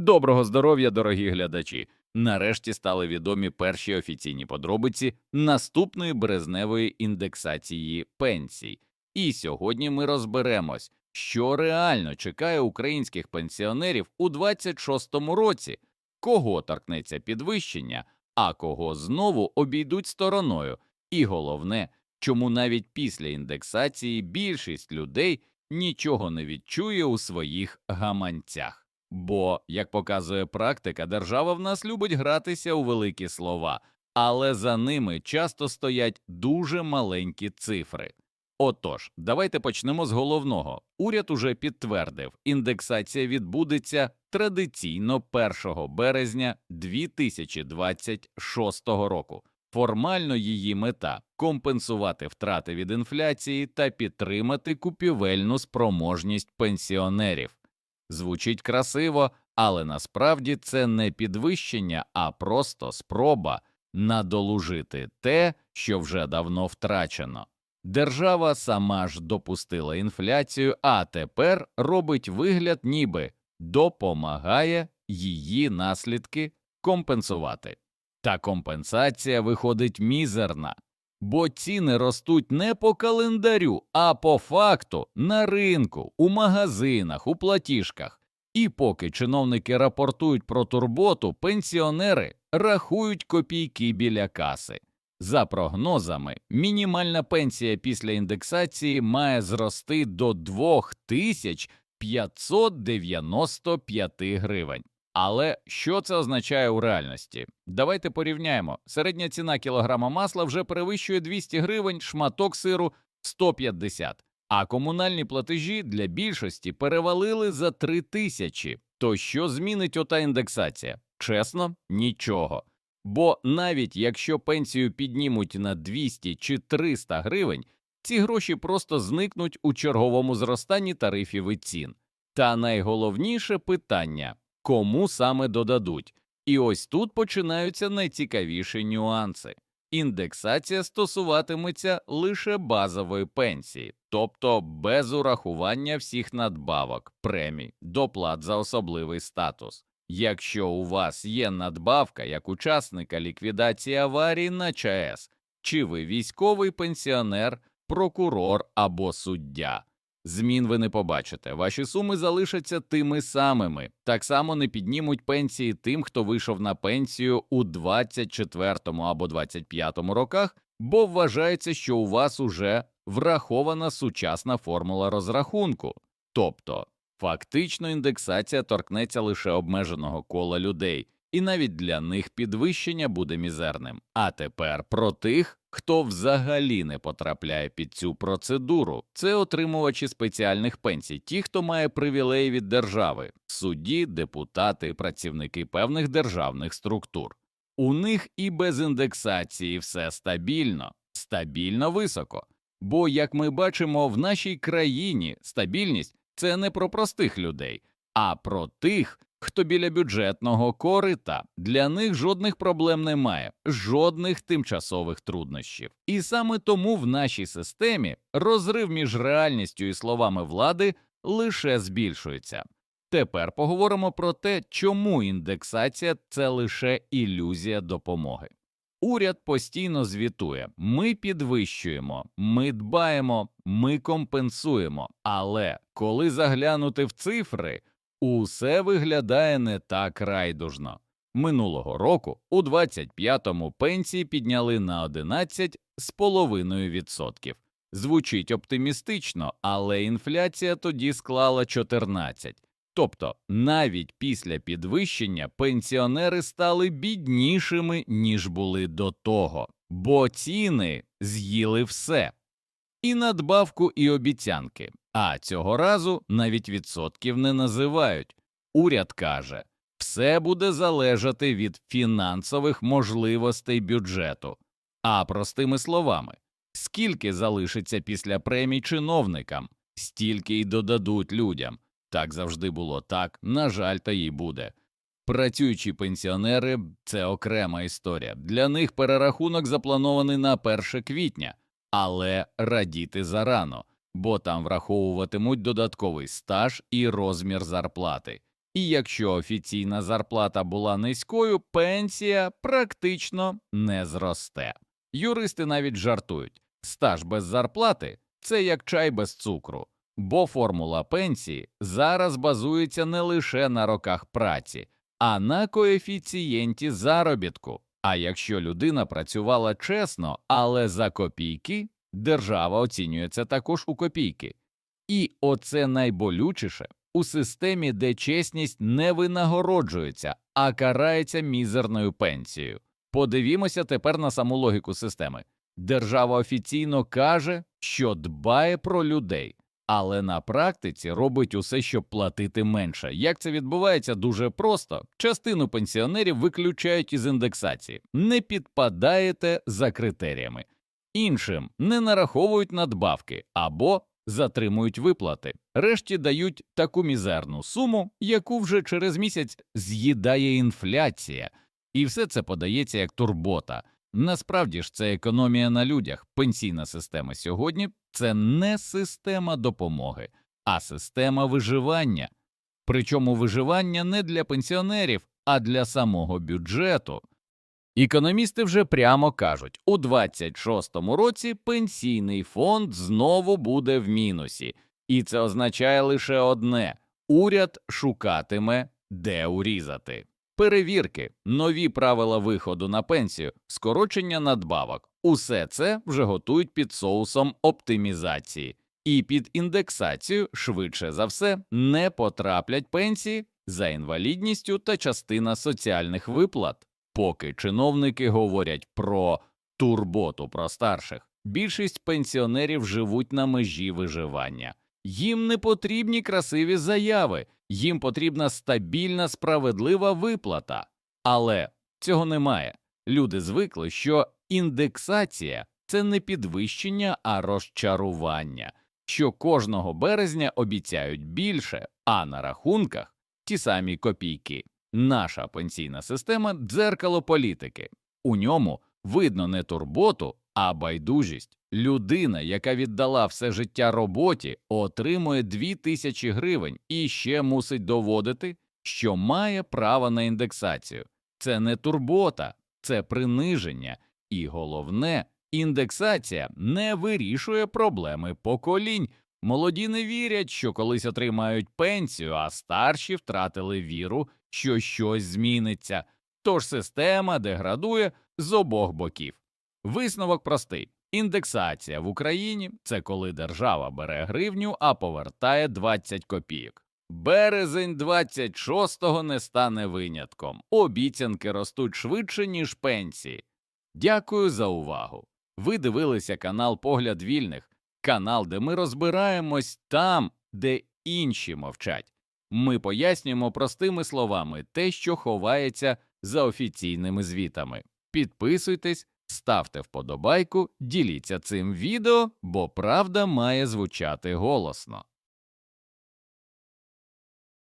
Доброго здоров'я, дорогі глядачі! Нарешті стали відомі перші офіційні подробиці наступної березневої індексації пенсій. І сьогодні ми розберемось, що реально чекає українських пенсіонерів у 26-му році, кого торкнеться підвищення, а кого знову обійдуть стороною. І головне, чому навіть після індексації більшість людей нічого не відчує у своїх гаманцях. Бо, як показує практика, держава в нас любить гратися у великі слова, але за ними часто стоять дуже маленькі цифри. Отож, давайте почнемо з головного. Уряд уже підтвердив, індексація відбудеться традиційно 1 березня 2026 року. Формально її мета компенсувати втрати від інфляції та підтримати купівельну спроможність пенсіонерів. Звучить красиво, але насправді це не підвищення, а просто спроба надолужити те, що вже давно втрачено. Держава сама ж допустила інфляцію, а тепер робить вигляд, ніби допомагає її наслідки компенсувати. Та компенсація виходить мізерна, бо ціни ростуть не по календарю, а по факту на ринку, у магазинах, у платіжках. І поки чиновники рапортують про турботу, пенсіонери рахують копійки біля каси. За прогнозами, мінімальна пенсія після індексації має зрости до 2595 гривень. Але що це означає у реальності? Давайте порівняємо. Середня ціна кілограма масла вже перевищує 200 гривень, шматок сиру 150, а комунальні платежі для більшості перевалили за 3 тисячі. То що змінить ота індексація? Чесно, нічого. Бо навіть якщо пенсію піднімуть на 200 чи 300 гривень, ці гроші просто зникнуть у черговому зростанні тарифів і цін. Та найголовніше питання кому саме додадуть. І ось тут починаються найцікавіші нюанси. Індексація стосуватиметься лише базової пенсії, тобто без урахування всіх надбавок, премій, доплат за особливий статус. Якщо у вас є надбавка як учасника ліквідації аварії на ЧАЕС, чи ви військовий пенсіонер, прокурор або суддя, Змін ви не побачите, ваші суми залишаться тими самими. Так само не піднімуть пенсії тим, хто вийшов на пенсію у 24 або 25 роках, бо вважається, що у вас уже врахована сучасна формула розрахунку. Тобто, фактично індексація торкнеться лише обмеженого кола людей, і навіть для них підвищення буде мізерним. А тепер про тих, хто взагалі не потрапляє під цю процедуру, це отримувачі спеціальних пенсій, ті, хто має привілеї від держави, судді, депутати, працівники певних державних структур. У них і без індексації все стабільно, стабільно високо. Бо, як ми бачимо, в нашій країні стабільність це не про простих людей, а про тих, хто біля бюджетного корита, для них жодних проблем немає, жодних тимчасових труднощів. І саме тому в нашій системі розрив між реальністю і словами влади лише збільшується. Тепер поговоримо про те, чому індексація це лише ілюзія допомоги. Уряд постійно звітує, ми підвищуємо, ми дбаємо, ми компенсуємо. Але коли заглянути в цифри, Усе виглядає не так райдужно. Минулого року у 25-му пенсії підняли на 11,5%. Звучить оптимістично, але інфляція тоді склала 14. Тобто навіть після підвищення пенсіонери стали біднішими, ніж були до того, бо ціни з'їли все і надбавку, і обіцянки. А цього разу навіть відсотків не називають. Уряд каже, все буде залежати від фінансових можливостей бюджету. А простими словами, скільки залишиться після премій чиновникам, стільки й додадуть людям. Так завжди було так, на жаль, та й буде. Працюючі пенсіонери це окрема історія. Для них перерахунок запланований на 1 квітня, але радіти зарано бо там враховуватимуть додатковий стаж і розмір зарплати. І якщо офіційна зарплата була низькою, пенсія практично не зросте. Юристи навіть жартують стаж без зарплати це як чай без цукру, бо формула пенсії зараз базується не лише на роках праці, а на коефіцієнті заробітку. А якщо людина працювала чесно, але за копійки, держава оцінює це також у копійки. І оце найболючіше у системі, де чесність не винагороджується, а карається мізерною пенсією. Подивімося тепер на саму логіку системи. Держава офіційно каже, що дбає про людей, але на практиці робить усе, щоб платити менше. Як це відбувається дуже просто. Частину пенсіонерів виключають із індексації, не підпадаєте за критеріями. Іншим не нараховують надбавки або затримують виплати. Решті дають таку мізерну суму, яку вже через місяць з'їдає інфляція, і все це подається як турбота. Насправді ж це економія на людях. Пенсійна система сьогодні це не система допомоги, а система виживання. Причому виживання не для пенсіонерів, а для самого бюджету. Економісти вже прямо кажуть, у 26-му році пенсійний фонд знову буде в мінусі, і це означає лише одне: уряд шукатиме, де урізати. Перевірки, нові правила виходу на пенсію, скорочення надбавок усе це вже готують під соусом оптимізації, і під індексацію швидше за все не потраплять пенсії за інвалідністю та частина соціальних виплат. Поки чиновники говорять про турботу про старших, більшість пенсіонерів живуть на межі виживання. Їм не потрібні красиві заяви, їм потрібна стабільна справедлива виплата. Але цього немає. Люди звикли, що індексація це не підвищення, а розчарування, що кожного березня обіцяють більше, а на рахунках ті самі копійки. Наша пенсійна система дзеркало політики. У ньому видно не турботу, а байдужість. Людина, яка віддала все життя роботі, отримує 2 тисячі гривень і ще мусить доводити, що має право на індексацію. Це не турбота, це приниження. І головне, індексація не вирішує проблеми поколінь. Молоді не вірять, що колись отримають пенсію, а старші втратили віру, що щось зміниться. Тож система деградує з обох боків. Висновок простий: індексація в Україні це коли держава бере гривню, а повертає 20 копійок. Березень 26-го не стане винятком. Обіцянки ростуть швидше, ніж пенсії. Дякую за увагу. Ви дивилися канал Погляд Вільних, канал, де ми розбираємось там, де інші мовчать. Ми пояснюємо простими словами те, що ховається за офіційними звітами. Підписуйтесь, ставте вподобайку, діліться цим відео, бо правда має звучати голосно.